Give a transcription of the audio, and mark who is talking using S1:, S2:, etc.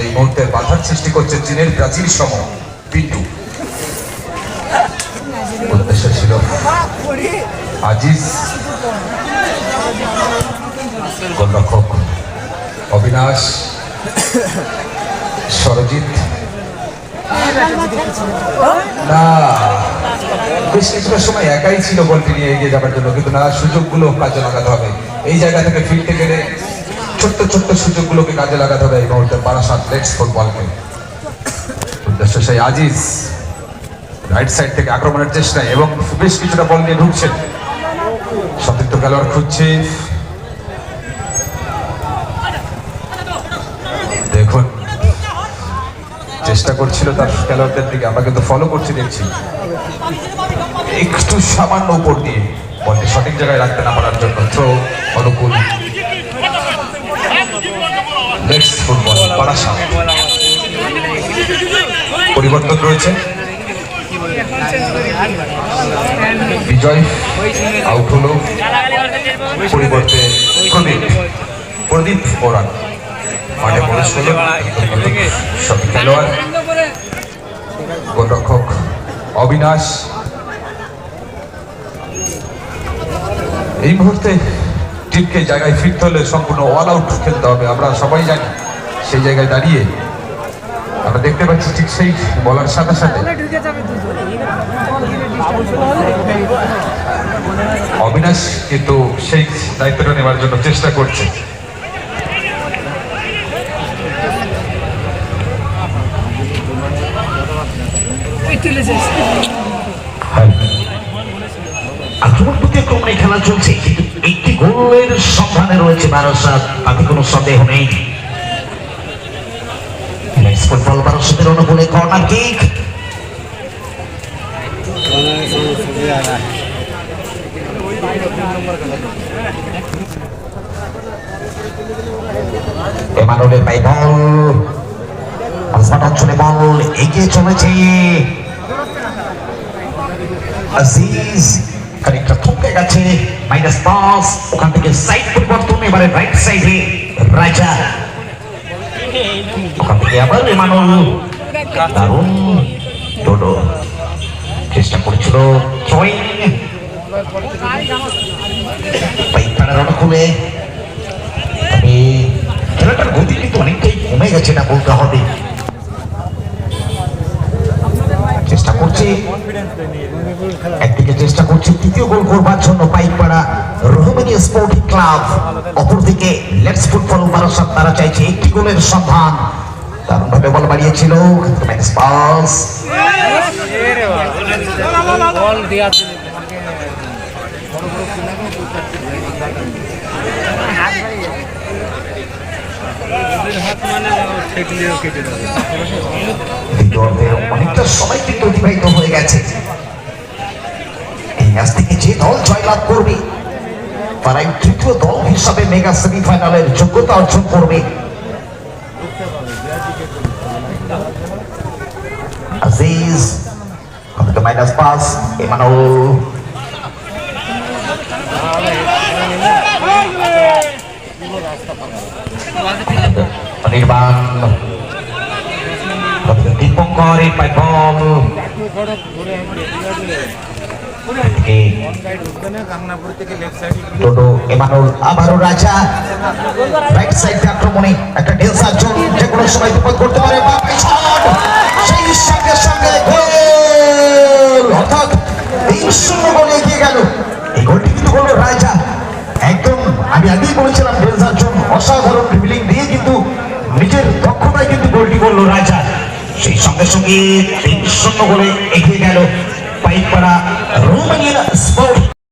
S1: এই মুহূর্তে বাধার সৃষ্টি করছে চীনের প্রাচীর সম পিন্টু উদ্দেশ্য ছিল আজিজ গোলরক্ষক অবিনাশ, সরজিৎ। না, বেশ কিছুটা সময় একাই ছিল বলটি নিয়ে এগিয়ে যাবার জন্য, কিন্তু না, সুযোগগুলো কাজে লাগাতে হবে। এই জায়গা থেকে ফিরতে গেলে ছোট্ট ছোট্ট সুযোগগুলোকে কাজে লাগাতে হবে এই মুহূর্তে বারাসাত লেটস ফুটবলকে। উদ্দেশ্য সেই আজিজ রাইট সাইড থেকে আক্রমণের চেষ্টায় এবং বেশ কিছুটা বল নিয়ে ঢুকছেন। সতীর্থ খেলোয়াড় খুঁজছে। দেখুন, চেষ্টা করছিল তার খেলোয়াড়দের দিকে, আমরা কিন্তু ফলো করছি, দেখছি। একটু সামান্য উপর দিয়ে, বলটি সঠিক জায়গায় রাখতে না পারার জন্য থ্রো অনুকূল। ফুটবল বারাসাত পরিবর্তন রয়েছে। বিজয় আউট হলো। পরিবর্তে প্রদীপ। প্রদীপ ওরান মাঠে প্রবেশ সঠিক খেলোয়াড়। গোলরক্ষক অবিনাশ। এই মুহূর্তে টিমকে জায়গায় ফিরতে হলে সম্পূর্ণ অল আউট খেলতে হবে। আমরা সবাই জানি। সেই জায়গায় দাঁড়িয়ে আমরা দেখতে পাচ্ছি ঠিক সেই বলার সাথে সাথে। অবিনাশ কিন্তু সেই দায়িত্বটা নেওয়ার জন্য চেষ্টা করছে।
S2: খেলা চলছে, কিন্তু একটি গোলের সন্ধানে রয়েছে বারাসাত, তাতে কোনো সন্দেহ নেই। ফুটবল বারাসাতের অনুকূলে কর্নার কিক। এমানুলের পাই বল। আজমান অঞ্চলে বল, এগিয়ে চলেছে। আজিজ খানিকটা থমকে গেছে। মাইনাস পাস ওখান থেকে সাইড পরিবর্তন এবারে রাইট সাইডে রাজা। ওখান থেকে আবার এমানুল দারুণ। টোটো। চেষ্টা করেছিল অনুকূলে তবে খেলাটার গতি কিন্তু অনেকটাই কমে গেছে না, বলতে হবে চেষ্টা করছে একদিকে চেষ্টা করছে তৃতীয় গোল করবার জন্য পাইকপাড়া রোহমানিয়া স্পোর্টিং ক্লাব। অপরদিকে লেটস ফুটবল বারাসাত তারা চাইছে একটি গোলের সন্ধান। দারুণ ভাবে বল বাড়িয়েছিল পাস
S3: বল
S2: অনেকটা সময় কিন্তু অতিবাহিত হয়ে গেছে। ম্যাচ থেকে যে দল জয়লাভ করবে, তারাই তৃতীয় দল হিসাবে মেগা সেমিফাইনালের যোগ্যতা অর্জন করবে। আজিজ মাইনাস পাস এমানুল নির্বাণ দীপঙ্কর এই পায় বল এদিকে
S3: গাংনাপুর থেকে লেফট সাইড
S2: টোটো এমানুল আবারও রাজা। রাইট সাইড আক্রমণে একটা ডেলসার জোন যে কোনো সময় বিপদ করতে পারে। সেই সঙ্গে সঙ্গে গোল! অর্থাৎ তিন শূন্য গোলে এগিয়ে গেল। এই গোলটি কিন্তু হলো রাজা। একদম আমি আগেই বলেছিলাম অসাধারণ ড্রিবলিং দিয়ে কিন্তু নিজের দক্ষতায় কিন্তু গোলটি করল রাজা। সেই সঙ্গে সঙ্গে তিন শূন্য গোলে এগিয়ে গেল পাইকপাড়া রোমানিয়ান স্পোর্ট